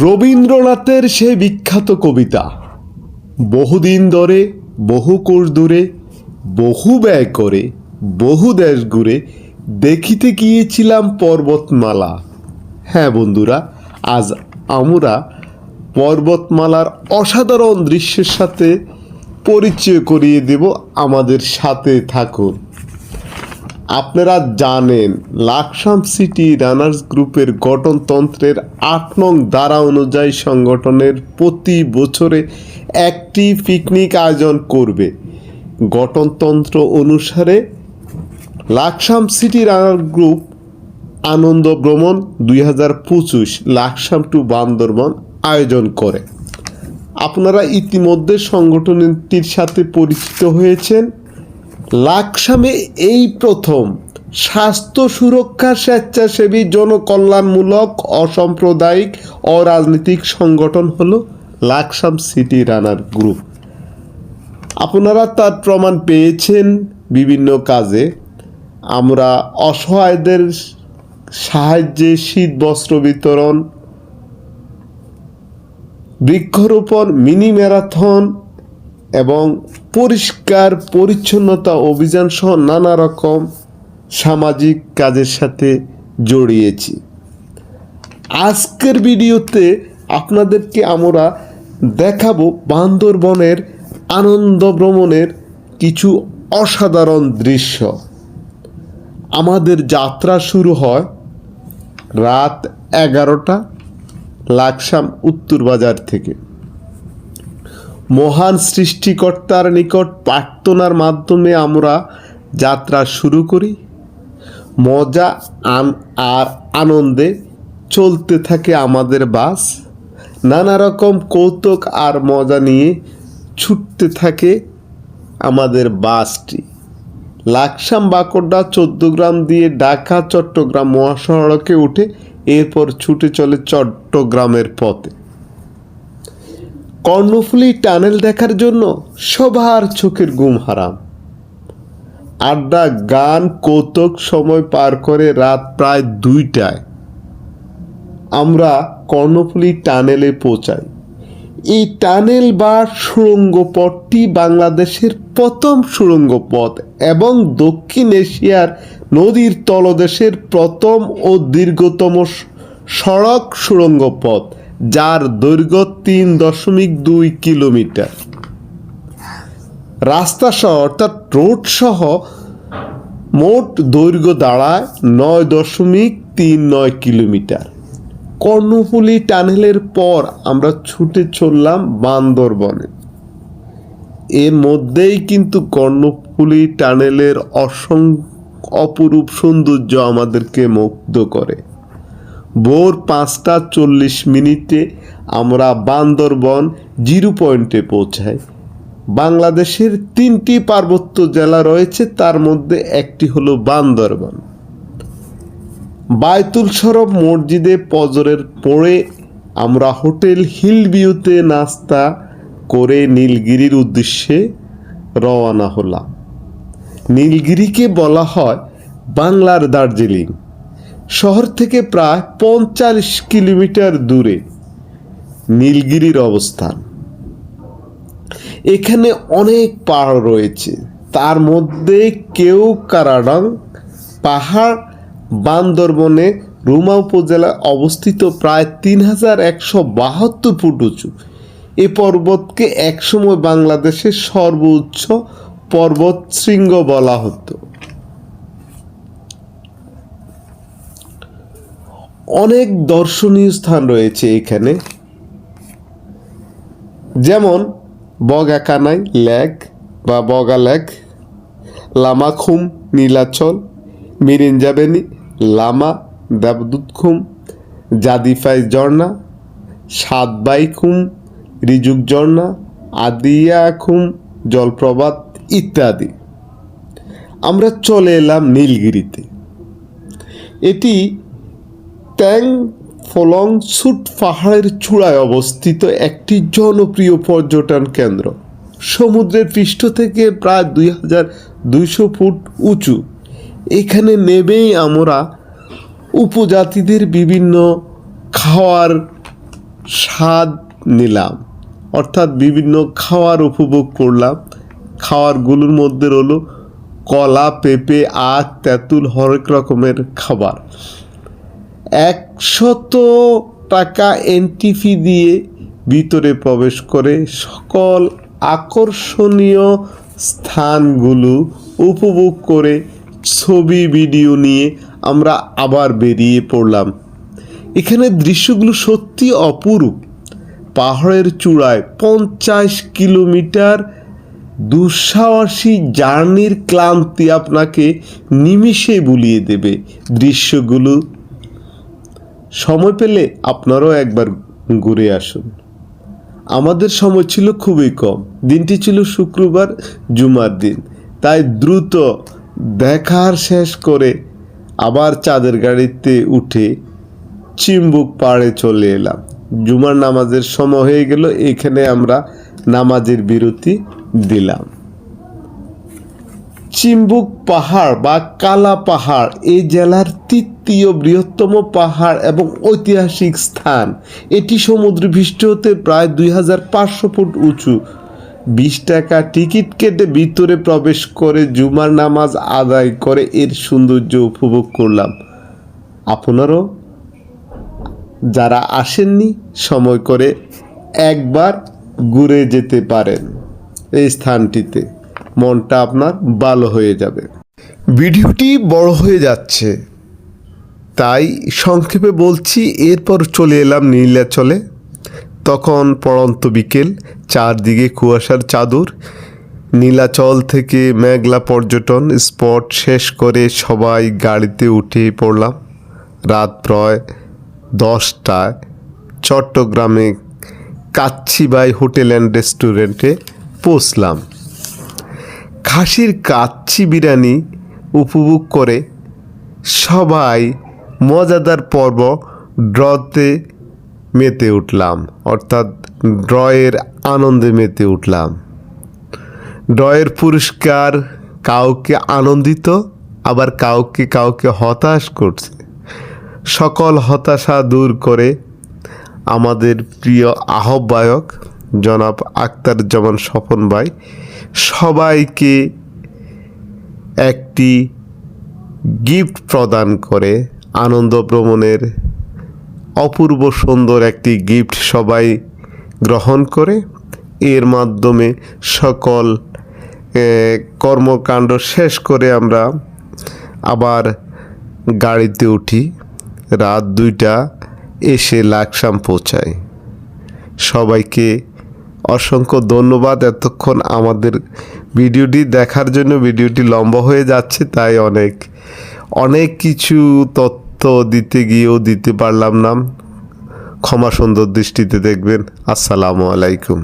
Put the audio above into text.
রবীন্দ্রনাথের সেই বিখ্যাত কবিতা, বহুদিন ধরে, বহু কোষ দূরে, বহু ব্যয় করে, বহু দেশ ঘুরে, দেখিতে গিয়েছিলাম পর্বতমালা। হ্যাঁ বন্ধুরা, আজ আমরা পর্বতমালার অসাধারণ দৃশ্যের সাথে পরিচয় করিয়ে দেব আমাদের সাথে থাকুন। আপনারা জানেন, লাকসাম সিটি রানার্স গ্রুপের গঠনতন্ত্রের আট নং ধারা অনুযায়ী সংগঠনের প্রতি বছরে একটি পিকনিক আয়োজন করবে। গঠনতন্ত্র অনুসারে লাকসাম সিটি রানার গ্রুপ আনন্দ ভ্রমণ দুই হাজার পঁচিশ লাকসাম টু বান্দরবন আয়োজন করে। আপনারা ইতিমধ্যে সংগঠনটির সাথে পরিচিত হয়েছেন। লাকসামে এই প্রথম স্বাস্থ্য সুরক্ষা স্বেচ্ছাসেবী জনকল্যাণমূলক অসাম্প্রদায়িক অরাজনৈতিক সংগঠন হলো লাকসাম সিটি রানার গ্রুপ। আপনারা তার প্রমাণ পেয়েছেন বিভিন্ন কাজে। আমরা অসহায়দের সাহায্যে শীত বস্ত্র বিতরণ, বৃক্ষরোপণ, মিনি ম্যারাথন এবং পরিষ্কার পরিচ্ছন্নতা অভিযান সহ নানা রকম সামাজিক কাজের সাথে জড়িয়েছি। আজকের ভিডিওতে আপনাদেরকে আমরা দেখাবো বান্দরবনের আনন্দ ভ্রমণের কিছু অসাধারণ দৃশ্য। আমাদের যাত্রা শুরু হয় রাত এগারোটা, লাকসাম উত্তর বাজার থেকে। মহান সৃষ্টিকর্তার নিকট প্রার্থনার মাধ্যমে আমরা যাত্রা শুরু করি। মজা আন আর আনন্দে চলতে থাকে আমাদের বাস। নানা রকম কৌতুক আর মজা নিয়ে ছুটতে থাকে আমাদের বাসটি। লাকসাম বাকড্ডা চোদ্দগ্রাম দিয়ে ঢাকা চট্টগ্রাম মহাসড়কে উঠে এরপর ছুটে চলে চট্টগ্রামের পথে। কর্ণফুলী টানেল দেখার জন্য সবার চোখের ঘুম হারাম। আড্ডা, গান, কৌতুক সময় পার করে রাত প্রায় দুইটায় আমরা কর্ণফুলী টানেলে পৌঁছাই। এই টানেল বা সুড়ঙ্গ পথটি বাংলাদেশের প্রথম সুড়ঙ্গ পথ এবং দক্ষিণ এশিয়ার নদীর তলদেশের প্রথম ও দীর্ঘতম সড়ক সুড়ঙ্গ পথ যার দৈর্ঘ্য তিন দশমিক দুই কিলোমিটার। রাস্তা সহ, অর্থাৎ রোড সহ, মোট দৈর্ঘ্য দাঁড়ায় নয় দশমিক তিন নয় কিলোমিটার। কর্ণফুলী টানেলের পর আমরা ছুটে চললাম বান্দরবনে। এর মধ্যেই কিন্তু কর্ণফুলী টানেলের অসং, অপরূপ সৌন্দর্য আমাদেরকে মুগ্ধ করে। ভোর পাঁচটা চল্লিশ মিনিটে আমরা বান্দরবন জিরো পয়েন্টে পৌঁছাই। বাংলাদেশের তিনটি পার্বত্য জেলা রয়েছে, তার মধ্যে একটি হলো বান্দরবন। বায়তুল সরব মসজিদে পজরের পরে আমরা হোটেল হিল ভিউতে নাস্তা করে নীলগিরির উদ্দেশ্যে রওনা হলাম। নীলগিরিকে বলা হয় বাংলার দার্জিলিং। শহর থেকে প্রায় পঞ্চাশ কিলোমিটার দূরে নীলগিরির অবস্থান। এখানে অনেক পাহাড় রয়েছে। তার মধ্যে কেউ কারাডং পাহাড় বান্দরবনে রুমা উপজেলায় অবস্থিত প্রায় তিন হাজার একশো বাহাত্তর ফুট উঁচু। এ পর্বতকে একসময় বাংলাদেশের সর্বোচ্চ পর্বত শৃঙ্গ বলা হতো। অনেক দর্শনীয় স্থান রয়েছে এখানে। যেমন বগাকানাই লেক বা বগা লেক, লামাখুম নীলাচল, মিরিঞ্জাবেনি লামা, দেবদূতখুম, জাদিফাই ঝর্ণা, সাতবাইখুম, রিজুক ঝর্ণা, আদিয়াখুম, জলপ্রপাত ইত্যাদি। আমরা চলে এলাম নীলগিরিতে। এটি ট্যাং ফলং সুট পাহাড়ের চূড়ায় অবস্থিত একটি জনপ্রিয় পর্যটন কেন্দ্র। সমুদ্রের পৃষ্ঠ থেকে প্রায় দুই হাজার দুইশো ফুট উঁচু। এখানে নেবেই আমরা উপজাতিদের বিভিন্ন খাওয়ার স্বাদ নিলাম। অর্থাৎ বিভিন্ন খাওয়ার উপভোগ করলাম। খাওয়ারগুলোর মধ্যে হলো কলা, পেঁপে, আখ, তেঁতুল, হরেক রকমের খাবার। একশত টাকা এন্ট্রি ফি দিয়ে ভিতরে প্রবেশ করে সকল আকর্ষণীয় স্থানগুলো উপভোগ করে ছবি ভিডিও নিয়ে আমরা আবার বেরিয়ে পড়লাম। এখানে দৃশ্যগুলো সত্যি অপরূপ। পাহাড়ের চূড়ায় পঞ্চাশ কিলোমিটার দুঃসাহসী জার্নির ক্লান্তি আপনাকে নিমিষে বুলিয়ে দেবে। দৃশ্যগুলো সময় পেলে আপনারাও একবার ঘুরে আসুন। আমাদের সময় ছিল খুবই কম। দিনটি ছিল শুক্রবার, জুমার দিন। তাই দ্রুত দেখার শেষ করে আবার চাঁদের গাড়িতে উঠে চিম্বুক পাড়ে চলে এলাম। জুমার নামাজের সময় হয়ে গেল, এখানে আমরা নামাজের বিরতি দিলাম। চিম্বুক পাহাড় বা কালা পাহাড় এই জেলার তৃতীয় বৃহত্তম পাহাড় এবং ঐতিহাসিক স্থান। এটি সমুদ্রপৃষ্ঠ হতে প্রায় দুই হাজার পাঁচশো ফুট উঁচু। বিশ টাকা টিকিট কেটে ভিতরে প্রবেশ করে জুমার নামাজ আদায় করে এর সৌন্দর্য উপভোগ করলাম। আপনারও যারা আসেননি, সময় করে একবার ঘুরে যেতে পারেন এই স্থানটিতে। মনটা আপনার ভালো হয়ে যাবে। ভিডিওটি বড় হয়ে যাচ্ছে। তাই সংক্ষেপে বলছি, এরপর চলে এলাম নীলাচলে। তখন পড়ন্ত বিকেল, চারদিকে কুয়াশার চাদর। নীলাচল থেকে মেঘলা পর্যটন স্পট শেষ করে সবাই গাড়িতে উঠে পড়লাম। রাত প্রায় দশটায় চট্টগ্রামে কাচ্ছিবাই হোটেল অ্যান্ড রেস্টুরেন্টে পৌঁছলাম। খাসির কাচ্চি বিরিয়ানি উপভোগ করে সবাই মজাদার পর্ব ড্রতে মেতে উঠলাম, অর্থাৎ ড্রয়ের আনন্দে মেতে উঠলাম। ড্রয়ের পুরস্কার কাউকে আনন্দিত, আবার কাউকে কাউকে হতাশ করছে। সকল হতাশা দূর করে আমাদের প্রিয় আহ্বায়ক জনাব আক্তার জামান স্বপন ভাই সবাইকে একটি গিফট প্রদান করে আনন্দ ভ্রমণের অপূর্ব সুন্দর একটি গিফট সবাই গ্রহণ করে। এর মাধ্যমে সকল কর্মকাণ্ড শেষ করে আমরা আবার গাড়িতে উঠি। রাত দুইটা এসে লাকসাম পৌঁছাই সবাইকে অসংখ্য ধন্যবাদ। এতক্ষণ আমাদের ভিডিওটি দেখার জন্য ভিডিওটি লম্বা হয়ে যাচ্ছে, তাই অনেক অনেক কিছু তথ্য দিতে গিয়েও দিতে পারলাম না। ক্ষমা সুন্দর দৃষ্টিতে দেখবেন। আসসালামু আলাইকুম।